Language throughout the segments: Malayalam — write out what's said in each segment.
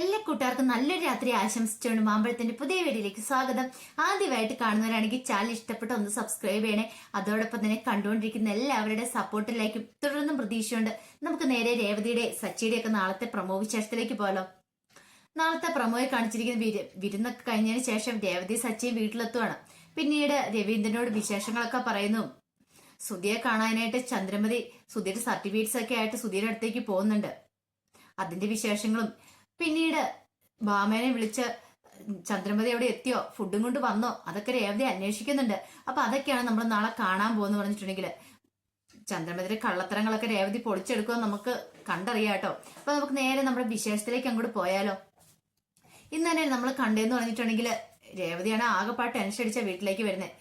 എല്ലാ കൂട്ടുകാർക്കും നല്ലൊരു രാത്രി ആശംസിച്ചുകൊണ്ട് മാമ്പഴത്തിന്റെ പുതിയ വീഡിയോയിലേക്ക് സ്വാഗതം. ആദ്യമായിട്ട് കാണുന്നവരാണെങ്കിൽ ചാനൽ ഇഷ്ടപ്പെട്ട ഒന്ന് സബ്സ്ക്രൈബ് ചെയ്യണേ. അതോടൊപ്പം തന്നെ കണ്ടുകൊണ്ടിരിക്കുന്ന എല്ലാവരുടെ സപ്പോർട്ടിലേക്കും തുടർന്നും പ്രതീക്ഷയുണ്ട്. നമുക്ക് നേരെ രേവതിയുടെ സച്ചിയുടെ ഒക്കെ നാളത്തെ പ്രമോ വിശേഷത്തിലേക്ക് പോകാലോ. നാളത്തെ പ്രമോയെ കാണിച്ചിരിക്കുന്ന വിരു വിരുന്നൊക്കെ കഴിഞ്ഞതിന് ശേഷം രേവതി സച്ചിയും വീട്ടിലെത്തുവാണ്. പിന്നീട് രവീന്ദ്രനോട് വിശേഷങ്ങളൊക്കെ പറയുന്നു. സുധിയെ കാണാനായിട്ട് ചന്ദ്രമതി സുധിയുടെ സർട്ടിഫിക്കറ്റ്സ് ഒക്കെ ആയിട്ട് സുധിയുടെ അടുത്തേക്ക് പോകുന്നുണ്ട്. അതിന്റെ വിശേഷങ്ങളും പിന്നീട് ഭാമേനെ വിളിച്ച് ചന്ദ്രമതി എവിടെ എത്തിയോ? ഫുഡും കൊണ്ട് വന്നോ? അതൊക്കെ രേവതി അന്വേഷിക്കുന്നുണ്ട്. അപ്പൊ അതൊക്കെയാണ് നമ്മൾ നാളെ കാണാൻ പോകുന്ന പറഞ്ഞിട്ടുണ്ടെങ്കിൽ ചന്ദ്രമതിയുടെ കള്ളത്തരങ്ങളൊക്കെ രേവതി പൊളിച്ചെടുക്കുക നമുക്ക് കണ്ടറിയാട്ടോ അപ്പൊ നമുക്ക് നേരെ നമ്മുടെ വിശേഷത്തിലേക്ക് അങ്ങോട്ട് പോയാലോ. ഇന്ന് തന്നെ നമ്മൾ കണ്ടേന്ന് പറഞ്ഞിട്ടുണ്ടെങ്കിൽ രേവതിയാണ് ആകെപ്പാട്ട് ടെൻഷൻ അടിച്ച വീട്ടിലേക്ക് വരുന്നത്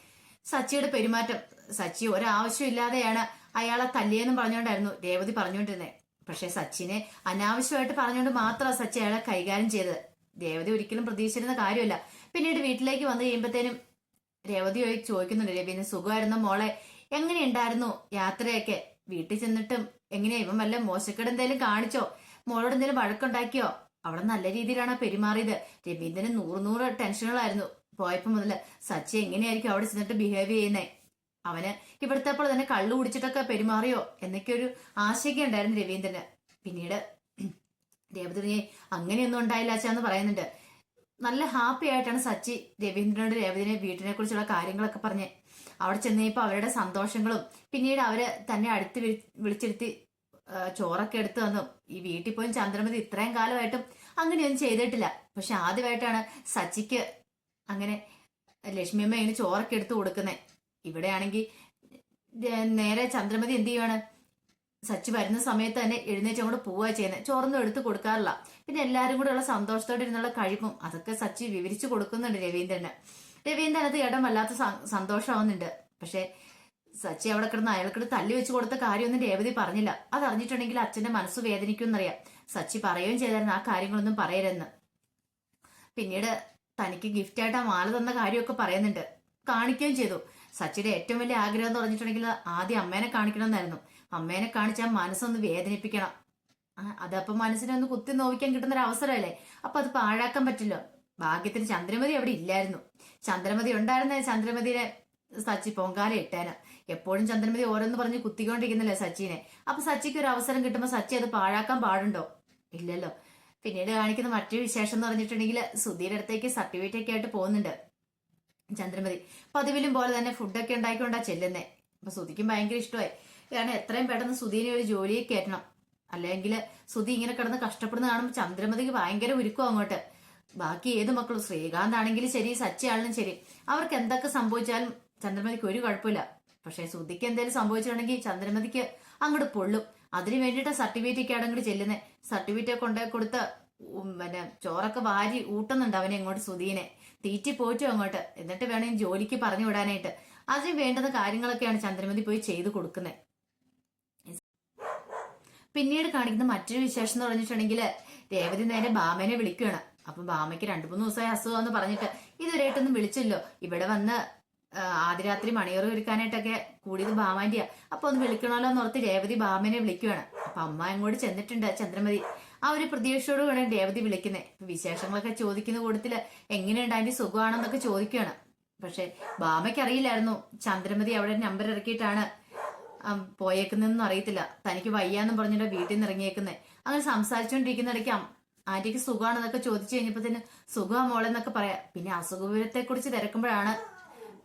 സച്ചിയുടെ പെരുമാറ്റം. സച്ചി ഒരാവശ്യം ഇല്ലാതെയാണ് അയാളെ തല്ലിയെന്നും പറഞ്ഞുകൊണ്ടായിരുന്നു രേവതി പറഞ്ഞുകൊണ്ടിരുന്നത് പക്ഷെ സച്ചിനെ അനാവശ്യമായിട്ട് പറഞ്ഞുകൊണ്ട് മാത്രമാണ് സച്ചി അയാളെ കൈകാര്യം ചെയ്തത്. രേവതി ഒരിക്കലും പ്രതീക്ഷിച്ചിരുന്ന കാര്യമല്ല. പിന്നീട് വീട്ടിലേക്ക് വന്നു കഴിയുമ്പോഴത്തേനും രേവതി പോയി ചോദിക്കുന്നുണ്ട് രവീന്ദ്രൻ സുഖമായിരുന്നു മോളെ? എങ്ങനെയുണ്ടായിരുന്നു യാത്രയൊക്കെ? വീട്ടിൽ ചെന്നിട്ടും എങ്ങനെയാ? ഇവൻ വല്ല മോശക്കേട് എന്തെങ്കിലും കാണിച്ചോ? മോളോട് എന്തെങ്കിലും വഴക്കുണ്ടാക്കിയോ? അവിടെ നല്ല രീതിയിലാണ് പെരുമാറിയത്. രവീന്ദ്രന് നൂറ് നൂറ് ടെൻഷനുകളായിരുന്നു. പോയപ്പോ മുതൽ സച്ചി എങ്ങനെയായിരിക്കും അവിടെ ചെന്നിട്ട് ബിഹേവ് ചെയ്യുന്നേ? അവന് ഇവിടുത്തെ തന്നെ കള്ളു കുടിച്ചിട്ടൊക്കെ പെരുമാറിയോ എന്നൊക്കെ ഒരു ആശങ്കയുണ്ടായിരുന്നു രവീന്ദ്രന്. പിന്നീട് രേവതി അങ്ങനെയൊന്നും ഉണ്ടായില്ല അച്ഛന്ന് പറയുന്നുണ്ട്. നല്ല ഹാപ്പി ആയിട്ടാണ് സച്ചി രവീന്ദ്രനോട് രേവതിനെ വീട്ടിനെ കുറിച്ചുള്ള കാര്യങ്ങളൊക്കെ പറഞ്ഞ്. അവിടെ ചെന്നപ്പോ അവരുടെ സന്തോഷങ്ങളും പിന്നീട് അവർ തന്നെ അടുത്ത് വിളി- വിളിച്ചിരുത്തി ചോറൊക്കെ എടുത്തു വന്നു ഈ വീട്ടിൽ പോയി ചന്ദ്രമതി ഇത്രയും കാലമായിട്ടും അങ്ങനെയൊന്നും ചെയ്തിട്ടില്ല. പക്ഷെ ആദ്യമായിട്ടാണ് സച്ചിക്ക് അങ്ങനെ ലക്ഷ്മിയമ്മ ഇങ്ങനെ ചോറൊക്കെ എടുത്തു കൊടുക്കുന്നത് ഇവിടെയാണെങ്കിൽ നേരെ ചന്ദ്രമതി എന്ത് ചെയ്യുവാണ്? സച്ചി വരുന്ന സമയത്ത് തന്നെ എഴുന്നേറ്റ് അങ്ങോട്ട് പോവുക ചെയ്യുന്നത് ചോറൊന്നും എടുത്ത് കൊടുക്കാറില്ല. പിന്നെ എല്ലാവരും കൂടെ ഉള്ള സന്തോഷത്തോടെ ഇരുന്നുള്ള കഴിപ്പും അതൊക്കെ സച്ചി വിവരിച്ചു കൊടുക്കുന്നുണ്ട് രവീന്ദ്രന്. രവീന്ദ്രൻ അത് ഇടം വല്ലാത്ത സന്തോഷമാവുന്നുണ്ട്. പക്ഷെ സച്ചി അവിടെ കിടന്ന് അയാൾക്കിട്ട് തല്ലി വെച്ച് കൊടുത്ത കാര്യമൊന്നും രേവതി പറഞ്ഞില്ല. അത് അറിഞ്ഞിട്ടുണ്ടെങ്കിൽ അച്ഛന്റെ മനസ്സ് വേദനിക്കുമെന്നറിയാം. സച്ചി പറയുകയും ചെയ്തായിരുന്നു ആ കാര്യങ്ങളൊന്നും പറയരുതെന്ന്. പിന്നീട് തനിക്ക് ഗിഫ്റ്റായിട്ട് ആ മാല തന്ന കാര്യമൊക്കെ പറയുന്നുണ്ട്. കാണിക്കുകയും ചെയ്തു. സച്ചിയുടെ ഏറ്റവും വലിയ ആഗ്രഹം എന്ന് പറഞ്ഞിട്ടുണ്ടെങ്കിൽ ആദ്യം അമ്മേനെ കാണിക്കണമെന്നായിരുന്നു. അമ്മേനെ കാണിച്ചാൽ മനസ്സൊന്ന് വേദനിപ്പിക്കണം. അതപ്പോ മനസ്സിനെ ഒന്ന് കുത്തി നോവിക്കാൻ കിട്ടുന്ന ഒരു അവസരമല്ലേ അപ്പൊ അത് പാഴാക്കാൻ പറ്റില്ല. ഭാഗ്യത്തിന് ചന്ദ്രമതി അവിടെ ഇല്ലായിരുന്നു. ചന്ദ്രമതി ഉണ്ടായിരുന്ന ചന്ദ്രമതിയെ സച്ചി പൊങ്കാല ഇട്ടേന്. എപ്പോഴും ചന്ദ്രമതി ഓരോന്ന് പറഞ്ഞ് കുത്തിക്കൊണ്ടിരിക്കുന്നല്ലേ സച്ചിനെ? അപ്പൊ സച്ചിക്ക് ഒരു അവസരം കിട്ടുമ്പോൾ സച്ചി അത് പാഴാക്കാൻ പാടുണ്ടോ? ഇല്ലല്ലോ. പിന്നീട് കാണിക്കുന്ന മറ്റൊരു വിശേഷം എന്ന് പറഞ്ഞിട്ടുണ്ടെങ്കിൽ സുധീരടുത്തേക്ക് സർട്ടിഫിക്കറ്റ് ഒക്കെ ആയിട്ട് പോകുന്നുണ്ട്. ചന്ദ്രമതി പതിവിലും പോലെ തന്നെ ഫുഡൊക്കെ ഉണ്ടാക്കിക്കൊണ്ടാ ചെല്ലുന്നേ. അപ്പൊ സുധിക്കും ഭയങ്കര ഇഷ്ടമായി കാരണം എത്രയും പെട്ടെന്ന് സുധീനെ ഒരു ജോലിയെ കയറ്റണം. അല്ലെങ്കിൽ സുധി ഇങ്ങനെ കിടന്ന് കഷ്ടപ്പെടുന്ന കാണുമ്പോൾ ചന്ദ്രമതിക്ക് ഭയങ്കര ഉരുക്കും അങ്ങോട്ട്. ബാക്കി ഏത് മക്കളും ശ്രീകാന്ത് ആണെങ്കിലും ശരി സച്ചയാണെങ്കിലും ശരി. അവർക്ക് എന്തൊക്കെ സംഭവിച്ചാലും ചന്ദ്രമതിക്ക് ഒരു കുഴപ്പമില്ല. പക്ഷെ സുധിക്ക് എന്തെങ്കിലും സംഭവിച്ചിട്ടുണ്ടെങ്കിൽ ചന്ദ്രമതിക്ക് അങ്ങോട്ട് പൊള്ളും. അതിനു വേണ്ടിയിട്ട് സർട്ടിഫിക്കറ്റ് ഒക്കെ അങ്ങോട്ട് ചെല്ലുന്നത് സർട്ടിഫിക്കറ്റ് കൊണ്ടുപോയി കൊടുത്ത് പിന്നെ ചോറൊക്കെ വാരി ഊട്ടുന്നുണ്ട് അവനെ ഇങ്ങോട്ട് സുധീനെ. തീറ്റി പോയിട്ടു അങ്ങോട്ട്. എന്നിട്ട് വേണം ജോലിക്ക് പറഞ്ഞു വിടാനായിട്ട്. അതിന് വേണ്ടുന്ന കാര്യങ്ങളൊക്കെയാണ് ചന്ദ്രമതി പോയി ചെയ്തു കൊടുക്കുന്നത് പിന്നീട് കാണിക്കുന്ന മറ്റൊരു വിശേഷം എന്ന് പറഞ്ഞിട്ടുണ്ടെങ്കിൽ രേവതി നേരെ ബാമനെ വിളിക്കുകയാണ്. അപ്പൊ ബാമയ്ക്ക് രണ്ടു മൂന്ന് ദിവസമായി അസുഖം എന്ന് പറഞ്ഞിട്ട് ഇതുവരെയായിട്ടൊന്നും വിളിച്ചില്ലോ ഇവിടെ വന്ന് ആദ്യരാത്രി മണിയറ് ഒരുക്കാനായിട്ടൊക്കെ കൂടിയത് ബാമാന്റെയാണ് അപ്പൊ ഒന്ന് വിളിക്കണമല്ലോ എന്ന് ഓർത്ത് രേവതി ബാമനെ വിളിക്കുകയാണ്. അപ്പൊ അമ്മ അങ്ങോട്ട് ചെന്നിട്ടുണ്ട് ചന്ദ്രമതി. ആ ഒരു പ്രതീക്ഷയോട് കൂടെ രേവതി വിളിക്കുന്നത്. വിശേഷങ്ങളൊക്കെ ചോദിക്കുന്ന കൂട്ടത്തിൽ എങ്ങനെയുണ്ട്? അതിന്റെ സുഖമാണെന്നൊക്കെ ചോദിക്കുകയാണ്. പക്ഷെ ബാമയ്ക്ക് അറിയില്ലായിരുന്നു ചന്ദ്രമതി അവിടെ നമ്പർ ഇറക്കിയിട്ടാണ് പോയേക്കുന്നതെന്നും അറിയത്തില്ല. തനിക്ക് വയ്യാന്നും പറഞ്ഞിട്ട് വീട്ടിൽ നിന്ന് ഇറങ്ങിയേക്കുന്നത് അങ്ങനെ സംസാരിച്ചുകൊണ്ടിരിക്കുന്നിടയ്ക്ക് ആന്റിക്ക് സുഖമാണെന്നൊക്കെ ചോദിച്ചു കഴിഞ്ഞപ്പോ തന്നെ സുഖമാ മോളെന്നൊക്കെ പറയാം. പിന്നെ അസുഖവിവരത്തെ കുറിച്ച് തിരക്കുമ്പോഴാണ്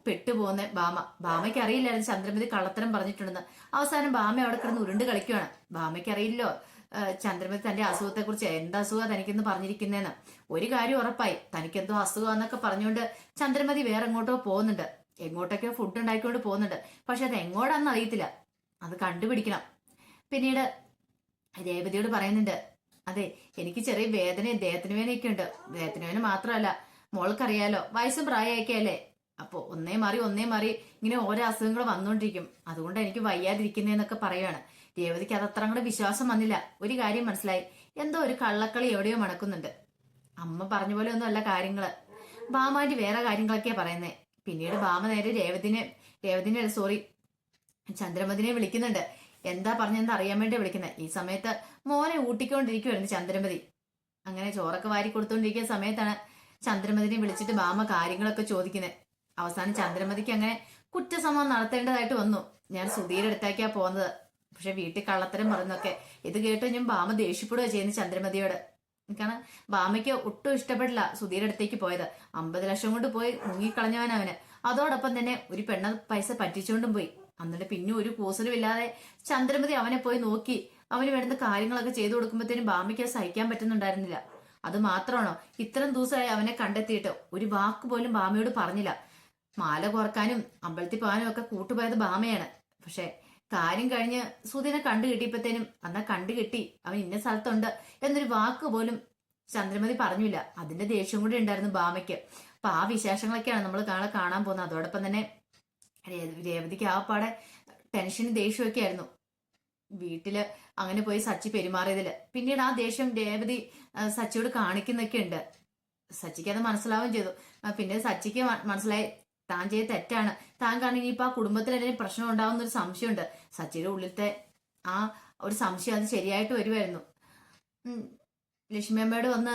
പെട്ടുപോകുന്നത് ബാമ. ബാമയ്ക്ക് അറിയില്ലായിരുന്നു ചന്ദ്രമതി കള്ളത്തരം പറഞ്ഞിട്ടുണ്ടെന്ന്. അവസാനം ബാമ അവിടെ കിടന്ന് ഉരുണ്ട് കളിക്കുകയാണ് ബാമയ്ക്ക് അറിയില്ലോ ചന്ദ്രമതി തന്റെ അസുഖത്തെ കുറിച്ച് എന്താ അസുഖം തനിക്കെന്ന് പറഞ്ഞിരിക്കുന്നേന്ന്. ഒരു കാര്യം ഉറപ്പായി. തനിക്കെന്തോ അസുഖം എന്നൊക്കെ പറഞ്ഞുകൊണ്ട് ചന്ദ്രമതി വേറെ എങ്ങോട്ടോ പോകുന്നുണ്ട്. എങ്ങോട്ടൊക്കെയോ ഫുഡ് ഉണ്ടാക്കിക്കൊണ്ട് പോകുന്നുണ്ട്. പക്ഷെ അത് എങ്ങോട്ടാണെന്ന് അറിയത്തില്ല. അത് കണ്ടുപിടിക്കണം. പിന്നീട് രേവതിയോട് പറയുന്നുണ്ട് അതെ എനിക്ക് ചെറിയ വേദന ദേഹത്തിന് വേദനയൊക്കെ ഉണ്ട് ദേഹത്തിന് വേദന മാത്രമല്ല മോൾക്കറിയാലോ വയസ്സും പ്രായമൊക്കെ അല്ലേ അപ്പൊ ഒന്നേ മാറി ഒന്നേ മാറി ഇങ്ങനെ ഓരോ അസുഖങ്ങൾ വന്നുകൊണ്ടിരിക്കും അതുകൊണ്ട് എനിക്ക് വയ്യാതിരിക്കുന്നതെന്നൊക്കെ പറയുകയാണ് രേവതിക്ക് അത് അത്ര കൂടെ വിശ്വാസം വന്നില്ല. ഒരു കാര്യം മനസ്സിലായി. എന്തോ ഒരു കള്ളക്കളി എവിടെയോ മണക്കുന്നുണ്ട്. അമ്മ പറഞ്ഞ പോലെ ഒന്നും അല്ല കാര്യങ്ങൾ. വേറെ കാര്യങ്ങളൊക്കെയാ പറയുന്നേ. പിന്നീട് ബാമ നേരെ രേവതിനെ രേവതിനെ സോറി ചന്ദ്രമതിനെ വിളിക്കുന്നുണ്ട്. എന്താ പറഞ്ഞെന്ന് അറിയാൻ വേണ്ടി വിളിക്കുന്നത് ഈ സമയത്ത് മോനെ ഊട്ടിക്കൊണ്ടിരിക്കുവായിരുന്നു ചന്ദ്രമതി. അങ്ങനെ ചോറൊക്കെ വാരി കൊടുത്തോണ്ടിരിക്കുന്ന സമയത്താണ് ചന്ദ്രമതിനെ വിളിച്ചിട്ട് ബാമ കാര്യങ്ങളൊക്കെ ചോദിക്കുന്നത് അവസാനം ചന്ദ്രമതിക്ക് അങ്ങനെ കുറ്റസമ്മതം നടത്തേണ്ടതായിട്ട് വന്നു. ഞാൻ സുധീർ അടുത്തേക്കാ പോകുന്നത് പക്ഷെ വീട്ടിൽ കള്ളത്തരം പറഞ്ഞൊക്കെ ഇത് കേട്ട് ഞാൻ ബാമ ദേഷ്യപ്പെടുക ചെയ്യുന്നു ചന്ദ്രമതിയോട്. കാരണം ബാമയ്ക്ക് ഒട്ടും ഇഷ്ടപ്പെടില്ല സുധീർ അടുത്തേക്ക് പോയത്. അമ്പത് ലക്ഷം കൊണ്ട് പോയി മുങ്ങിക്കളഞ്ഞവനവന് അതോടൊപ്പം തന്നെ ഒരു പെണ്ണ പൈസ പറ്റിച്ചുകൊണ്ടും പോയി. എന്നിട്ട് പിന്നെ ഒരു കൂസലും ഇല്ലാതെ ചന്ദ്രമതി അവനെ പോയി നോക്കി. അവന് വേണ്ട കാര്യങ്ങളൊക്കെ ചെയ്തു കൊടുക്കുമ്പോഴത്തേനും ബാമയ്ക്ക് സഹിക്കാൻ പറ്റുന്നുണ്ടായിരുന്നില്ല. അത് മാത്രമാണോ ഇത്രയും ദിവസമായി അവനെ കണ്ടെത്തിയിട്ട് ഒരു വാക്ക് പോലും ബാമയോട് പറഞ്ഞില്ല. മാല കുറക്കാനും അമ്പലത്തിൽ പോകാനും ഒക്കെ കൂട്ടുപോയത് ബാമയാണ്. പക്ഷെ കാര്യം കഴിഞ്ഞ് സുധീനെ കണ്ടു കിട്ടിയപ്പോഴത്തേനും അന്നാ കണ്ടു കിട്ടി അവൻ ഇന്ന സ്ഥലത്തുണ്ട് എന്നൊരു വാക്ക് പോലും ചന്ദ്രമതി പറഞ്ഞില്ല. അതിന്റെ ദേഷ്യം കൂടി ഉണ്ടായിരുന്നു ബാമയ്ക്ക്. അപ്പൊ ആ വിശേഷങ്ങളൊക്കെയാണ് നമ്മൾ നാളെ കാണാൻ പോകുന്നത്. അതോടൊപ്പം തന്നെ രേവതിക്ക് ആ പാടെ ടെൻഷനും ദേഷ്യമൊക്കെ ആയിരുന്നു. വീട്ടിൽ അങ്ങനെ പോയി സച്ചി പെരുമാറിയതിൽ. പിന്നീട് ആ ദേഷ്യം രേവതി സച്ചിയോട് കാണിക്കുന്നൊക്കെ ഉണ്ട്. സച്ചിക്ക് അത് മനസ്സിലാവുകയും ചെയ്തു. പിന്നെ സച്ചിക്ക് മനസ്സിലായി താൻ ചെയ്ത തെറ്റാണ്. താൻ കാരണം ഇനിയിപ്പോ ആ കുടുംബത്തിൽ എന്തെങ്കിലും പ്രശ്നം ഉണ്ടാവുന്ന ഒരു സംശയമുണ്ട്. സച്ചിയുടെ ഉള്ളിലത്തെ ആ ഒരു സംശയം അത് ശരിയായിട്ട് വരുമായിരുന്നു ലക്ഷ്മി അമ്മയോട് വന്ന്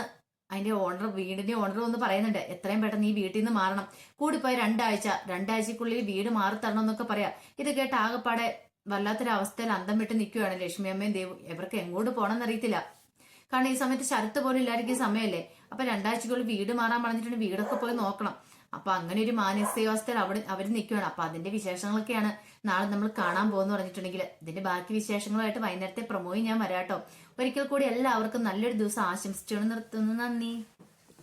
അതിന്റെ ഓണർ വീടിന്റെ ഓണർ വന്ന് പറയുന്നുണ്ട് എത്രയും പെട്ടെന്ന് ഈ വീട്ടിൽ നിന്ന് മാറണം. കൂടിപ്പോയി രണ്ടാഴ്ച രണ്ടാഴ്ചക്കുള്ളിൽ വീട് മാറി തരണം എന്നൊക്കെ പറയാം. ഇത് കേട്ട് ആകെപ്പാടെ വല്ലാത്തൊരവസ്ഥയിൽ അന്തം വിട്ട് നിൽക്കുകയാണ് ലക്ഷ്മി അമ്മയും ദേവും ഇവർക്ക് എങ്ങോട്ട് പോകണം എന്നറിയത്തില്ല കാരണം ഈ സമയത്ത് ശരത്ത് പോലും ഇല്ലായിരിക്കും സമയമല്ലേ? അപ്പൊ രണ്ടാഴ്ചക്കുള്ളിൽ വീട് മാറാൻ പറഞ്ഞിട്ടുണ്ട് വീടൊക്കെ പോയി നോക്കണം. അപ്പൊ അങ്ങനെ ഒരു മാനസികാവസ്ഥയിൽ അവിടെ അവർ നിൽക്കുകയാണ്. അപ്പൊ അതിന്റെ വിശേഷങ്ങളൊക്കെയാണ് നാളെ നമ്മൾ കാണാൻ പോകുന്നു പറഞ്ഞിട്ടുണ്ടെങ്കിൽ. ഇതിന്റെ ബാക്കി വിശേഷങ്ങളുമായിട്ട് വൈകുന്നേരത്തെ പ്രൊമോയും ഞാൻ വരാട്ടോ. ഒരിക്കൽ കൂടി എല്ലാവർക്കും നല്ലൊരു ദിവസം ആശംസിച്ചുകൊണ്ട് നിർത്തുന്നു. നന്ദി.